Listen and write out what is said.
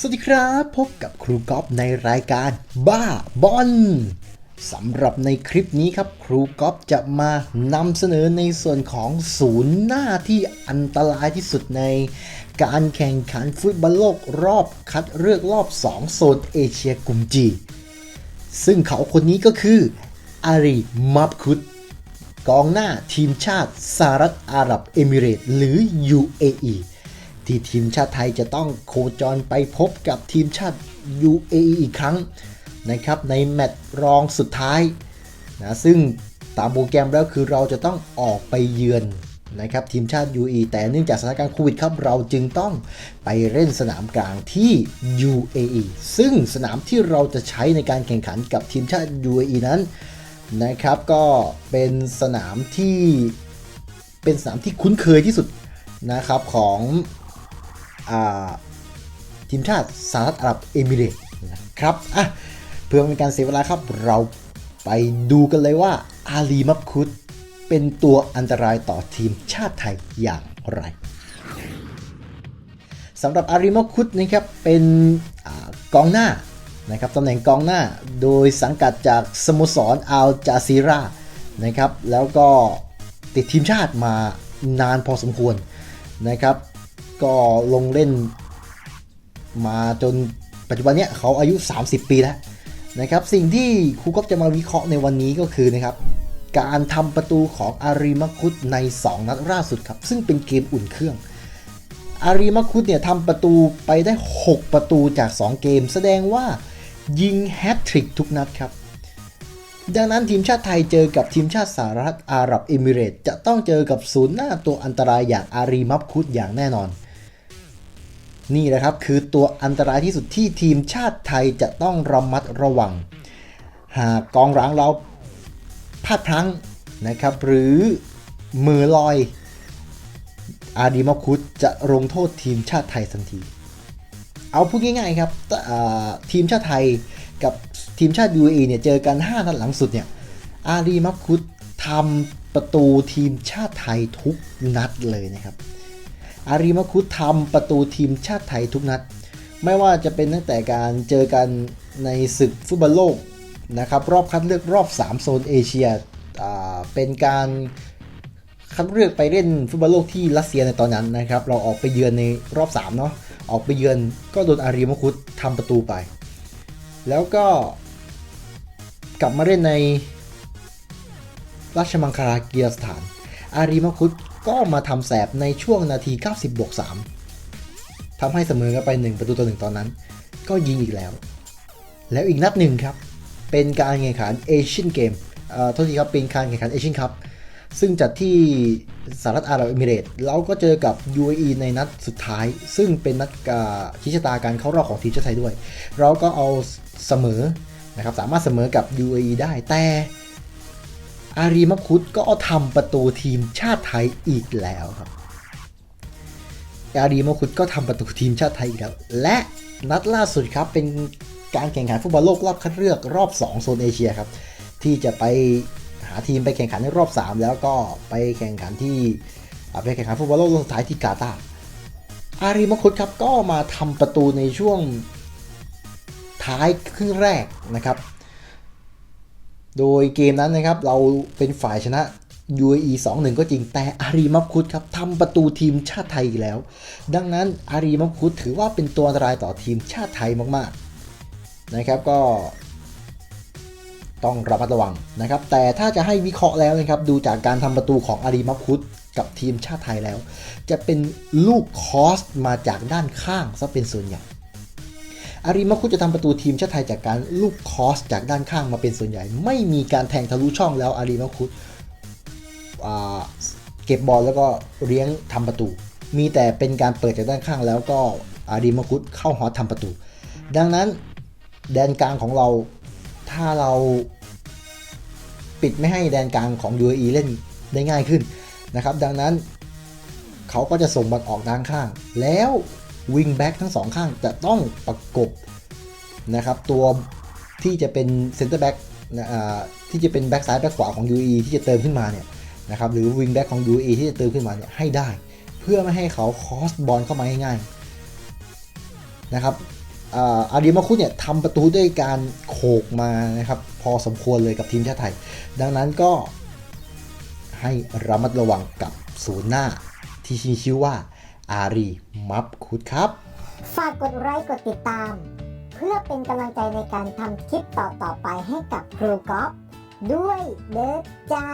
สวัสดีครับ พบกับครูก๊อฟในรายการบ้าบอลสำหรับในคลิปนี้ครับครูก๊อฟจะมานำเสนอในส่วนของศูนย์หน้าที่อันตรายที่สุดในการแข่งขันฟุตบอลโลกรอบคัดเลือกรอบ 2 โซนเอเชียกลุ่มจีซึ่งเขาคนนี้ก็คืออารีมับคุดกองหน้าทีมชาติสหรัฐอาหรับเอมิเรตหรือ UAE ที่ทีมชาติไทยจะต้องโคจรไปพบกับทีมชาติ UAE อีกครั้งนะครับในแมตช์รองสุดท้ายนะซึ่งตามโปรแกรมแล้วคือเราจะต้องออกไปเยือนนะครับทีมชาติ UAE แต่เนื่องจากสถานการณ์โควิดครับเราจึงต้องไปเล่นสนามกลางที่ UAE ซึ่งสนามที่เราจะใช้ในการแข่งขันกับทีมชาติ UAE นั้นนะครับก็เป็นสนามที่เป็นสนามที่คุ้นเคยที่สุดนะครับของ ทีมชาติสหรัฐอาหรับเอมิเรตนะครับอะเพื่อเป็นการเสียเวลาครับเราไปดูกันเลยว่าอาลีมับคุดเป็นตัวอันตรายต่อทีมชาติไทยอย่างไรสำหรับอาริมคุดนะครับเป็นอกองหน้านะครับตำแหน่งกองหน้าโดยสังกัดจากสโมสรอัลจาซีรานะครับแล้วก็ติดทีมชาติมานานพอสมควรนะครับ ก็ลงเล่นมาจนปัจจุบันเนี้ยเขาอายุ 30 ปีแล้วนะครับ สิ่งที่ครูก๊อฟจะมาวิเคราะห์ในวันนี้ก็คือนะครับ การทำประตูของอารีมักคุดใน 2 นัดล่าสุดครับ ซึ่งเป็นเกมอุ่นเครื่อง อารีมักคุดเนี่ยทำประตูไปได้ 6 ประตูจาก 2 เกม แสดงว่ายิงแฮตทริกทุกนัดครับ ดังนั้นทีมชาติไทยเจอกับทีมชาติสหรัฐอาหรับเอมิเรตส์จะต้องเจอกับศูนย์หน้าตัวอันตรายอย่างอารีมับคุดอย่างแน่นอน นี่แหละครับคือตัวอันตรายที่สุดที่ทีมชาติไทยจะต้องระมัดระวัง หากกองหลังเราพลาดพลั้งนะครับ หรือมือลอย อาดีมับคุดจะลงโทษทีมชาติไทยทันที เอาพูดง่ายๆครับทีมชาติไทยกับทีมชาติ UAE เนี่ยเจอกัน 5 นัดหลังสุดเนี่ยอารีมับคุดทำประตูทีมชาติไทยทุกนัดเลยนะครับ อารีมับคุทำประตูทีมชาติไทยทุกนัด ไม่ว่าจะเป็นตั้งแต่การเจอกันในศึกฟุตบอลโลกนะครับรอบคัดเลือกรอบ 3 โซนเอเชียเป็นการคัดเลือกไปเล่นฟุตบอลโลกที่รัสเซียในตอนนั้นนะครับ เราออกไปเยือนในรอบ3เนาะออกไปเยือนก็โดนอารีมับคุดทำประตูไป แล้วก็กลับมาเล่นในราชมังคลากีฬาสถาน อารีมับคุด ก็มาทำแสบในช่วงนาที 90 บวก 3ทำให้เสมอกันไป 1 ประตูต่อหนึ่งตอนนั้น ก็ยิงอีกแล้ว แล้วอีกนัดหนึ่งครับ เป็นการแข่งขันเอเชียนเกมเอ่อโทษทีครับเป็นการแข่งขันเอเชียนคัพซึ่งจัดที่สหรัฐอาหรับเอมิเรตส์แล้วก็เจอกับ UAE ในนัดสุดท้าย ซึ่งเป็นนัดชี้ชะตาการเข้ารอบของทีมชาติไทยด้วย เราก็เอาเสมอนะครับสามารถเสมอกับ UAE ได้แต่ อารีมับคุดก็ทำประตูทีมชาติไทยอีกแล้วครับ อารีมับคุดก็ทำประตูทีมชาติไทยอีกแล้ว และนัดล่าสุดครับเป็นการแข่งขันฟุตบอลโลกรอบคัดเลือกรอบ 2 โซนเอเชียครับ ที่จะไปหาทีมไปแข่งขันในรอบ 3 แล้วก็ไปแข่งขันที่ไปแข่งขันฟุตบอลโลกรอบสุดท้ายที่กาตาร์อารีมับคุดครับก็มาทำประตูในช่วงท้ายครึ่งแรกนะครับ โดยเกมนั้นนะครับเราเป็นฝ่ายชนะ UAE 2-1 ก็จริงแต่อารีมับคุดครับทำประตูทีมชาติไทยอีกแล้ว ดังนั้นอารีมับคุดถือว่าเป็นตัวอันตรายต่อทีมชาติไทยมากๆนะครับก็ต้องระมัดระวังนะครับ แต่ถ้าจะให้วิเคราะห์แล้วนะครับ ดูจากการทำประตูของอารีมับคุดกับทีมชาติไทยแล้ว จะเป็นลูกคอสมาจากด้านข้างซะเป็นส่วนใหญ่ อารีมาคุจะทำประตูทีมชาติไทยจากการลูกคอสจากด้านข้างมาเป็นส่วนใหญ่ ไม่มีการแทงทะลุช่องแล้วอารีมาคุเก็บบอลแล้วก็เลี้ยงทำประตู มีแต่เป็นการเปิดจากด้านข้างแล้วก็อารีมาคุเข้าฮอตทำประตู ดังนั้นแดนกลางของเราถ้าเราปิดไม่ให้แดนกลางของ UAE เล่นได้ง่ายขึ้นนะครับ ดังนั้นเขาก็จะส่งบอลออกด้านข้าง แล้ว วิงแบ็กทั้งสองข้างจะต้องประกบนะครับตัวที่จะเป็นเซนเตอร์แบ็กที่จะเป็นแบ็กซ้ายแบ็กขวาของ UE ที่จะเติมขึ้นมาเนี่ยนะครับหรือวิงแบ็กของ UE ที่จะเติมขึ้นมาเนี่ยให้ได้ เพื่อไม่ให้เขาคอสบอลเข้ามาง่ายๆนะครับอาอารีมาคุเนี่ยทำประตูด้วยการโขกมานะครับพอสมควรเลยกับทีมชาติไทย ดังนั้นก็ให้ระมัดระวังกับศูนย์หน้าที่ชื่อว่า อารีมับคุดครับ ฝากกดไลค์กดติดตาม เพื่อเป็นกำลังใจในการทำคลิปต่อๆไปให้กับครูก๊อฟด้วยเด้อจ้า